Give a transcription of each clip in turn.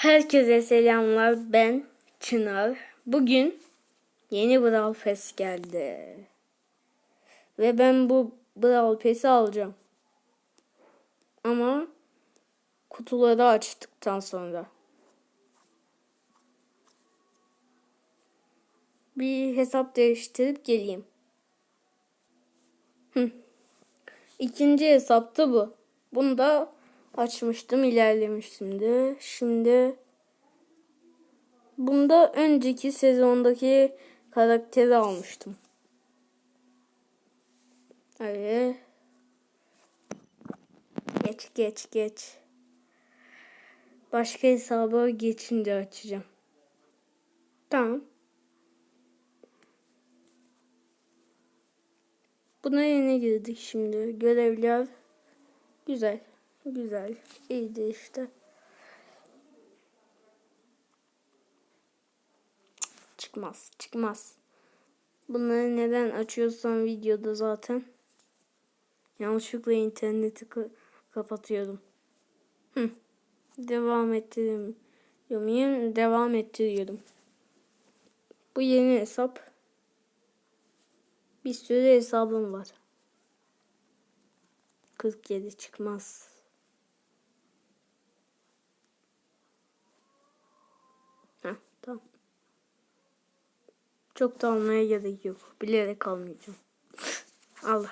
Herkese selamlar. Ben Çınar. Bugün yeni Brawl Pass geldi. Ve ben bu Brawl Pass'i alacağım. Ama kutuları açtıktan sonra. Bir hesap değiştirip geleyim. Hı. İkinci hesapta bu. Bunu da açmıştım, ilerlemiştim. Şimdi bunda önceki sezondaki karakteri almıştım. Hadi. Geç geç geç. Başka hesaba geçince açacağım. Tamam. Buna yeni girdik şimdi. Görevler güzel. Güzel. İyiydi işte. Çıkmaz. Çıkmaz. Bunları neden açıyorsam videoda zaten. Yanlışlıkla interneti ka- kapatıyorum. Hı. Devam ettiriyorum. Muyum? Devam ettiriyorum. Bu yeni hesap. Bir sürü hesabım var. 47 çıkmaz. Heh, tamam. Çok da almaya gerek yok. Bilerek almayacağım. Al.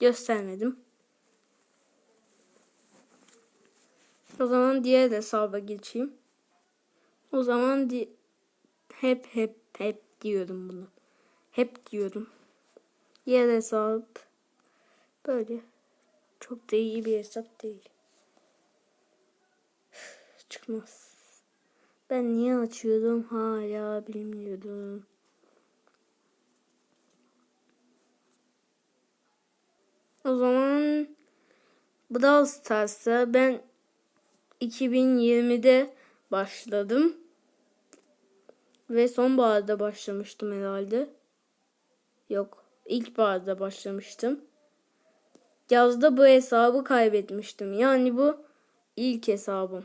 Göstermedim. O zaman diğer hesaba geçeyim. O zaman di hep hep hep diyorum bunu. Hep diyorum. Diğer hesap böyle. Çok da iyi bir hesap değil. Çıkmaz. Ben niye açıyordum hala bilmiyorum. O zaman Brawl Stars'a ben 2020'de başladım. Ve sonbaharda başlamıştım herhalde. Yok, ilkbaharda başlamıştım. Yazda bu hesabı kaybetmiştim. Yani bu ilk hesabım.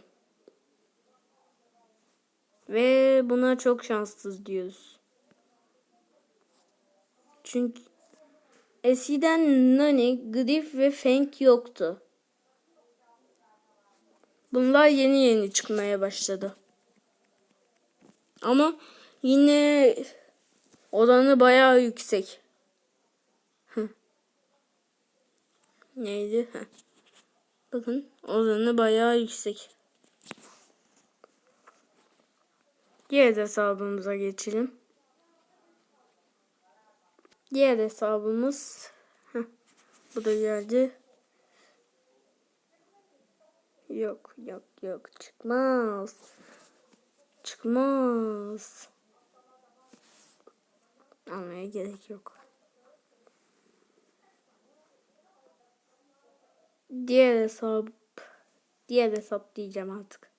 Ve buna çok şanssız diyoruz. Çünkü eskiden Nani, Griff ve Fang yoktu. Bunlar yeni yeni çıkmaya başladı. Ama yine oranı bayağı yüksek. Neydi? Bakın oranı bayağı yüksek. Diğer hesabımıza geçelim. Diğer hesabımız heh, bu da geldi. Yok yok yok çıkmaz. Çıkmaz. Almaya gerek yok. Diğer hesap diğer hesap diyeceğim artık.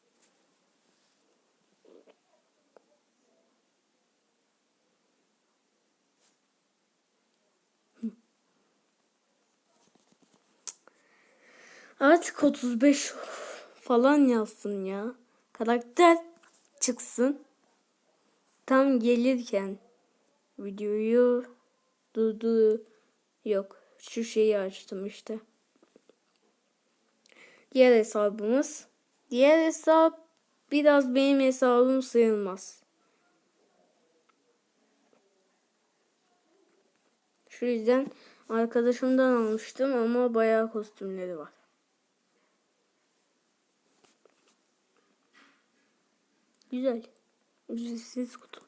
Artık 35 falan yazsın ya. Karakter çıksın. Tam gelirken videoyu durdu yok. Şu şeyi açtım işte. Diğer hesabımız. Diğer hesap biraz benim hesabım sayılmaz. Şu yüzden arkadaşımdan almıştım ama bayağı kostümleri var. Güzel. Ücretsiz kutu.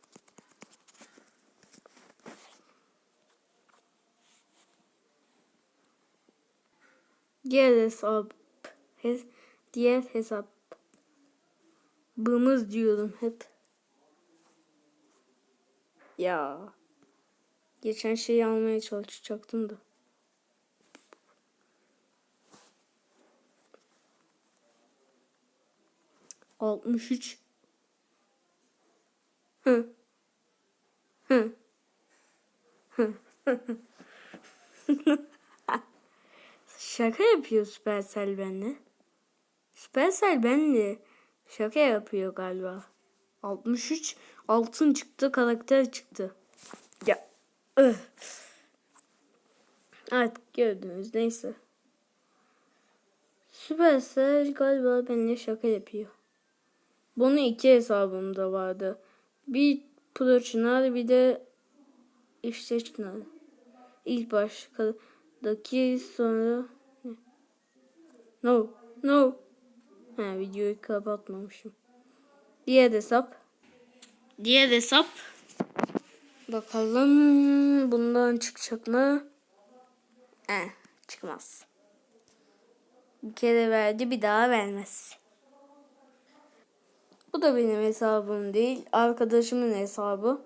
Diğer hesap. Hes diğer hesap. Bımız diyorum hep. Ya. Geçen şeyi almaya çalışacaktım da. Altmış üç. Hı. Şaka yapıyor Supercell benimle. Supercell benimle Şaka yapıyor galiba. 63 altın çıktı karakter çıktı. Ya. öh. Artık gördünüz neyse. Supercell galiba benimle şaka yapıyor. Bunun iki hesabımda vardı. Bir Pro Çınar bir de işte Çınar. İlk baştaki sonra ne? No. No. Ha videoyu kapatmamışım. Diğer hesap. Diğer hesap. Bakalım bundan çıkacak mı? Eh, çıkmaz. Bir kere verdi bir daha vermez. Bu da benim hesabım değil. Arkadaşımın hesabı.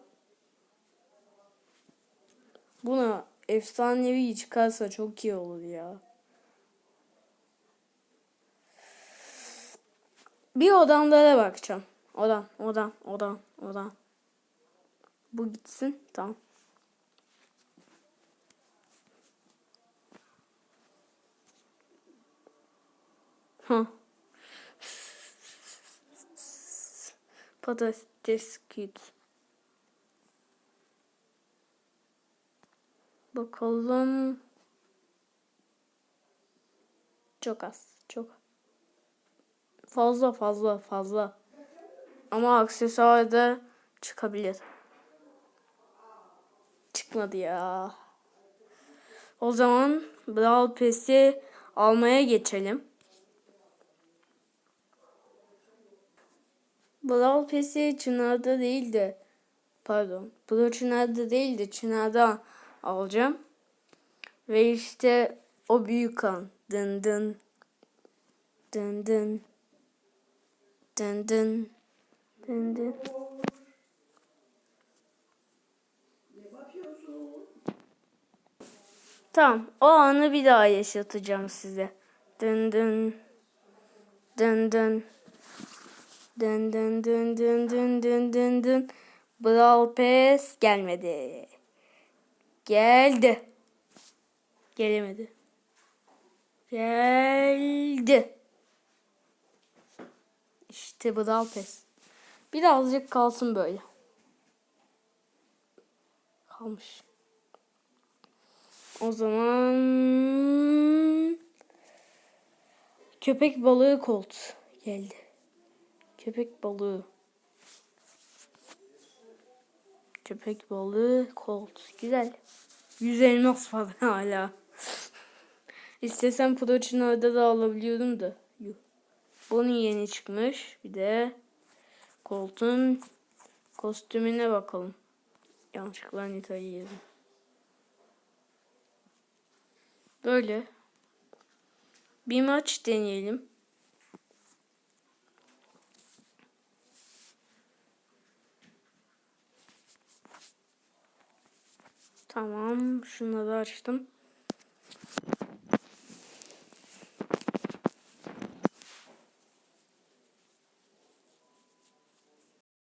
Buna efsanevi çıkarsa çok iyi olur ya. Bir odamlara bakacağım. Odam, odam, odam, odam. Bu gitsin. Tamam. Ha. Patates kit. Bakalım. Çok az. Çok. Fazla fazla fazla. Ama aksesuar da çıkabilir. Çıkmadı ya. O zaman Brawl Pass'i almaya geçelim. Brawl Pass'i Çınar'da değil de pardon Pro Çınar'da değil de Çınar'da alacağım. Ve işte o büyük kan. Dın dın. Dın dın. Dın dın. Dın dın. Tamam. O anı bir daha yaşatacağım size. Dın dın. Dın dın. Dın dın dın dın dın dın dın dın. Brawl Pass gelmedi. Geldi. Gelemedi. Geldi. İşte Brawl Pass. Birazcık kalsın böyle. Kalmış. O zaman köpek balığı Colt geldi. Köpek balığı. Köpek balığı Colt. Güzel. 100 elmas var hala. İstesem Pro Çınar'da da alabiliyordum da. Bunun yeni çıkmış. Bir de Colt'un kostümüne bakalım. Yanlışlıkla Anita'yı yedim. Böyle. Bir maç deneyelim. Tamam. Şunları açtım.